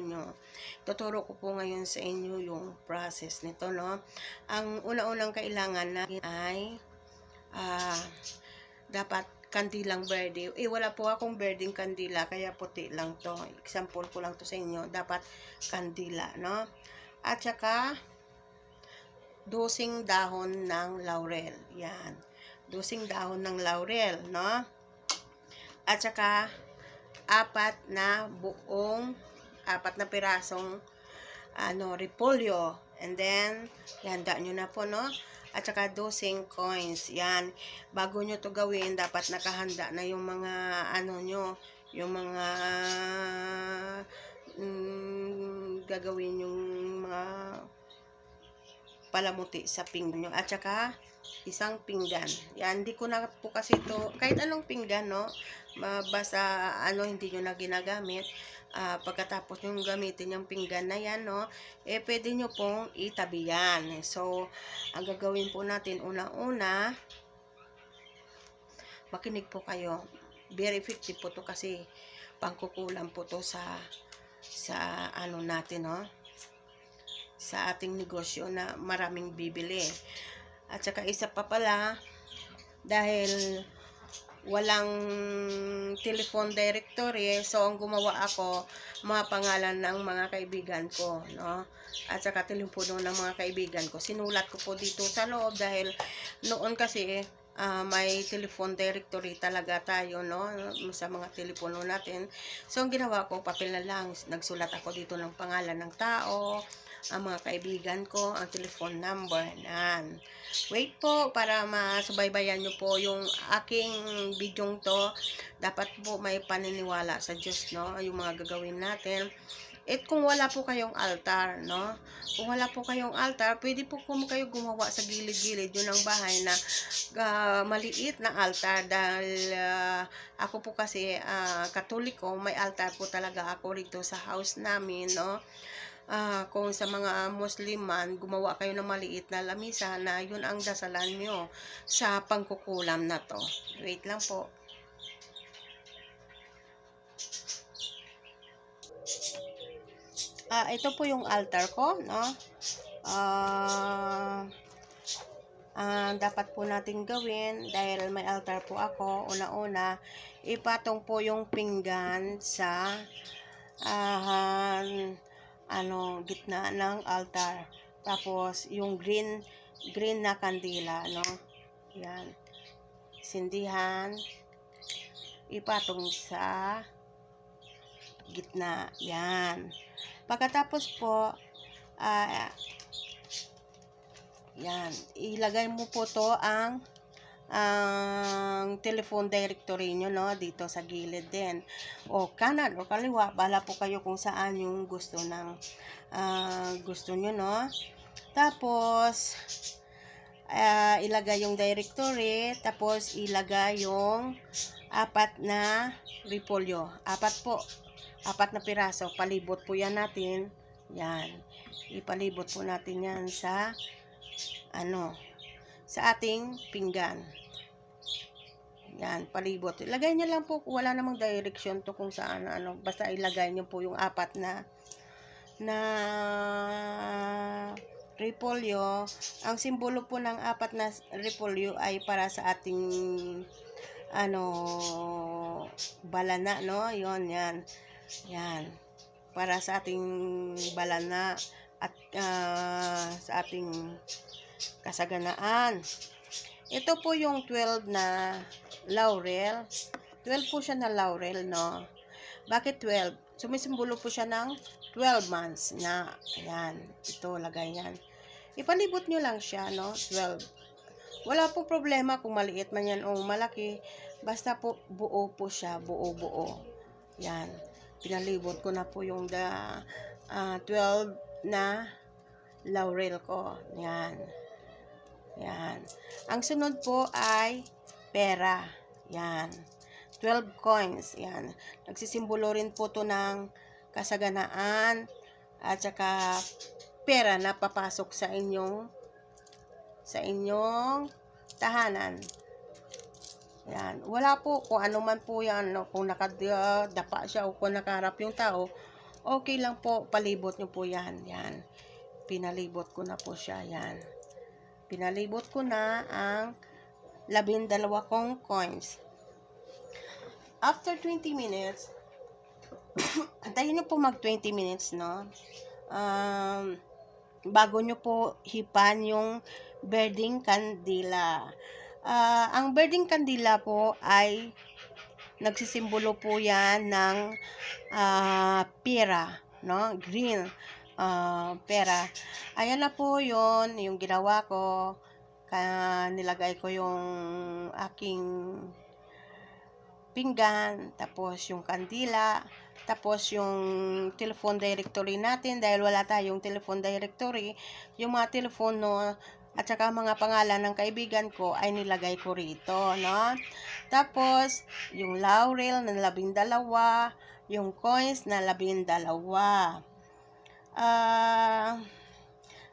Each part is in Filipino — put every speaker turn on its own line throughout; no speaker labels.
inyo. Tuturo ko po ngayon sa inyo yung process nito, no? Ang una-unang kailangan natin ay ah, dapat kandilang verde. Eh, wala po akong berdeng kandila, kaya puti lang to. Example ko lang to sa inyo. Dapat kandila, no? At saka, dosing dahon ng laurel. Yan. Dosing dahon ng laurel, no? At saka, apat na buong, apat na pirasong, ano, repolyo. And then, handa nyo na po, no? At saka dosing coins. Yan. Bago nyo to gawin, dapat nakahanda na yung mga, ano nyo, yung mga, mm, gagawin yung mga palamuti sa pinggan nyo. At saka, isang pinggan. Yan, hindi ko na po kasi to kahit anong pinggan, no? Basta, ano, hindi nyo na ginagamit. Ah, pagkatapos yung gamitin yung pinggan na yan, no? Eh, pwede nyo pong itabi yan. So, ang gagawin po natin, una-una, makinig po kayo. Very effective po to kasi pangkukulam po to sa sa ano natin, no? Sa ating negosyo na maraming bibili. At saka isa pa pala, dahil walang telephone directory, so ang gumawa ako, mga pangalan ng mga kaibigan ko, no? At saka telepono ng mga kaibigan ko. Sinulat ko po dito sa loob dahil noon kasi ah, may telephone directory talaga tayo, no? Sa mga telepono natin. So, ang ginawa ko, papel na lang. Nagsulat ako dito ng pangalan ng tao, ang mga kaibigan ko, ang telephone number. Nan. Wait po para masubaybayan nyo po yung aking bidyong to. Dapat po may paniniwala sa Diyos, no? Yung mga gagawin natin. At kung wala po kayong altar, no? Kung wala po kayong altar, pwede po kung kayo gumawa sa gilid-gilid yun ng bahay na ah, maliit na altar dahil ah, ako po kasi ah, katoliko, may altar po talaga ako rito sa house namin, no? Ah, kung sa mga Muslim man, gumawa kayo ng maliit na lamisa na yun ang dasalan nyo sa pangkukulam na to. Wait lang po. Ah, ito po yung altar ko, no? Ah, ah, dapat po natin gawin dahil may altar po ako. Una-una, ipatong po yung pinggan sa ah, ano, gitna ng altar. Tapos, yung green, green na kandila, no? Yan. Sindihan. Ipatong sa gitna. Yan. Pagkatapos po, ah, yan, ilagay mo po to ang ang telephone directory nyo, no, dito sa gilid din. O kanan o kaliwa, bala po kayo kung saan yung gusto ng ah, gusto nyo, no. Tapos, ah, ilagay yung directory, tapos ilagay yung apat na repolyo. Apat po. Apat na piraso. Palibot po yan natin. Yan. Ipalibot po natin yan sa ano, sa ating pinggan. Yan, palibot. Ilagay niyo lang po, wala namang direction to kung saan, ano, basta ilagay niyo po yung apat na na repolyo. Ang simbolo po ng apat na repolyo ay para sa ating ano balana, no? Yon, yan. Yan. Para sa ating balana at ah, sa ating kasaganaan. Ito po yung 12 na laurel. 12 po siya na laurel, no? Bakit 12? Sumisimbolo po siya ng 12 months na, ayan, ito, lagay yan. Ipalibot nyo lang siya, no? 12. Wala po problema kung maliit man yan o malaki. Basta po, buo po siya, buo-buo. Yan. Pinalibot ko na po yung the, ah, 12 na laurel ko. Yan. Yan. Ang sunod po ay pera. Yan. 12 coins. Yan. Nagsisimbolo rin po to ng kasaganaan at saka pera na papasok sa inyong sa inyong tahanan. Yan. Wala po kung ano man po yan. No? Kung nakadapa siya o kung nakaharap yung tao, okay lang po, palibot nyo po yan. Yan. Pinalibot ko na po siya. Yan. Pinalibot ko na ang labindalawa kong coins. After 20 minutes, antayin nyo po mag 20 minutes, no? Um, bago nyo po hipan yung birding candila. Ah, ang birding candila po ay nagsisimbolo po yan ng ah, pera, no? Green ah, pera. Ayan na po yon yung ginawa ko. Kaya nilagay ko yung aking pinggan, tapos yung kandila, tapos yung telephone directory natin dahil wala tayong telephone directory, yung mga telepono at saka mga pangalan ng kaibigan ko ay nilagay ko rito, no? Tapos, yung laurel na labindalawa, yung coins na labindalawa. Ah,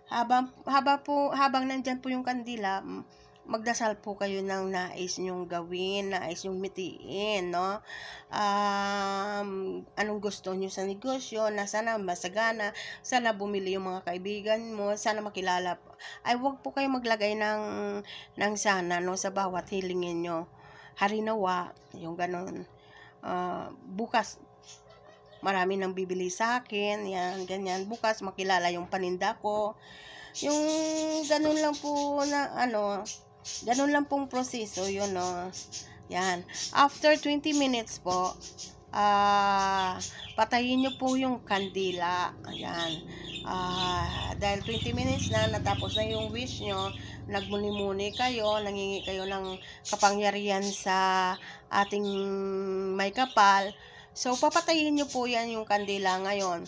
habang haba po habang nandyan po yung kandila, magdasal po kayo ng nais nyong gawin, nais nyong mitiin, no? Um, anong gusto nyo sa negosyo, na sana masagana, sana bumili yung mga kaibigan mo, sana makilala. Ay, wag po kayo maglagay ng, ng sana, no, sa bawat hilingin nyo. Harinawa, yung ganon. Ah, bukas, marami nang bibili sa akin, yan, ganyan. Bukas, makilala yung paninda ko. Yung ganun lang po na, ano, ganun lang pong proseso, yun, no. Yan. After 20 minutes po, ah, patayin nyo po yung kandila. Ayan. Ah, dahil 20 minutes na, natapos na yung wish nyo, nagmuni-muni kayo, nangingi kayo ng kapangyarihan sa ating may kapal. So, papatayin nyo po yan yung kandila ngayon.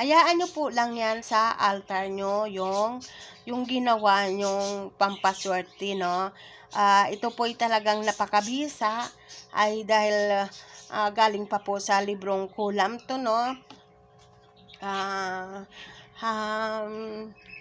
Hayaan nyo po lang yan sa altar nyo, yung, yung ginawa nyong pampaswerte, no? Ah, ito po ay talagang napakabisa, ay dahil ah, galing pa po sa librong kulam to, no? Ah, um,